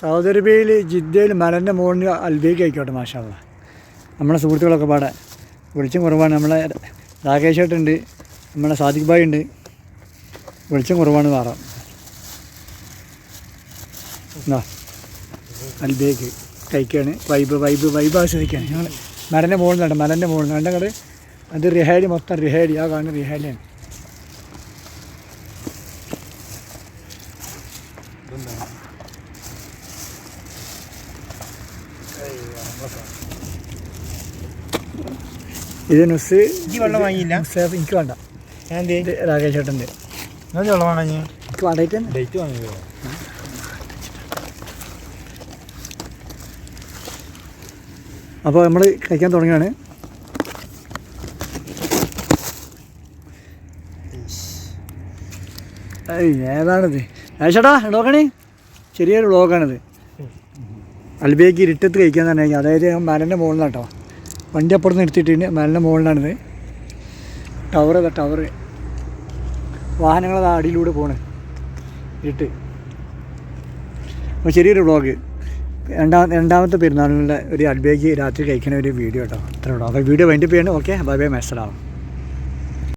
Saudi അറേബ്യയിൽ ജിദ്ദയിൽ മലന്റെ മുകളിൽ അൽബേക്ക് ആയിക്കോട്ടെ മാഷാള്ള നമ്മളെ സുഹൃത്തുക്കളൊക്കെ പാടെ. വെളിച്ചം കുറവാണ്. നമ്മളെ രാകേഷ് ഏട്ടുണ്ട് നമ്മളെ സാദിഖ് ഭായ് ഉണ്ട് വെളിച്ചം കുറവാണ് മാറാം എന്താ അൽബേക്ക് കഴിക്കുകയാണ് വൈബ് വൈബ് വൈബ് ആസ്വദിക്കുകയാണ് ഞങ്ങൾ മലന്റെ മുകളിൽ നിന്നാണ് മലന്റെ മുകളിൽ നിന്ന് കണ്ടങ്ങട് അത് റിഹാലി മൊത്തം റിഹാലി ആ കാണുന്ന റിഹാലിയാണ് ഇത് നുസ് വെള്ളം വാങ്ങിയില്ല? എനിക്ക് വേണ്ട. ഞാൻ ഇത് രാകേഷ് ചേട്ടന്റെ എനിക്ക് ഡേറ്റ് വാങ്ങിയോ? അപ്പോൾ നമ്മൾ കഴിക്കാൻ തുടങ്ങുകയാണ്. ഏതാണിത്? ഏഷേട്ടാ നോക്കണേ ചെറിയൊരു വ്ളോഗാണിത് അൽബേക്ക് ഇരുട്ടത്ത് കഴിക്കാൻ തന്നെ അതായത് മലന്റെ മുകളിലാണ് കേട്ടോ വണ്ടി അപ്പുറത്ത് നിർത്തിയിട്ടുണ്ട് മലന്റെ മുകളിലാണിത്. ടവർ അതാ ടവർ വാഹനങ്ങൾ അതാ അടിയിലൂടെ പോണ്. ഇരുട്ട്. അപ്പോൾ ചെറിയൊരു വ്ളോഗ് രണ്ടാമ രണ്ടാമത്തെ പെരുന്നാളിന്റെ ഒരു അൽബേക്ക് രാത്രി കഴിക്കുന്ന ഒരു വീഡിയോ കേട്ടോ അത്രേ ഉള്ളൂ. അപ്പോൾ വീഡിയോ വൈൻഡപ്പ് ചെയ്യണം ഓക്കെ ബൈ ബൈ മെസ്സലാവും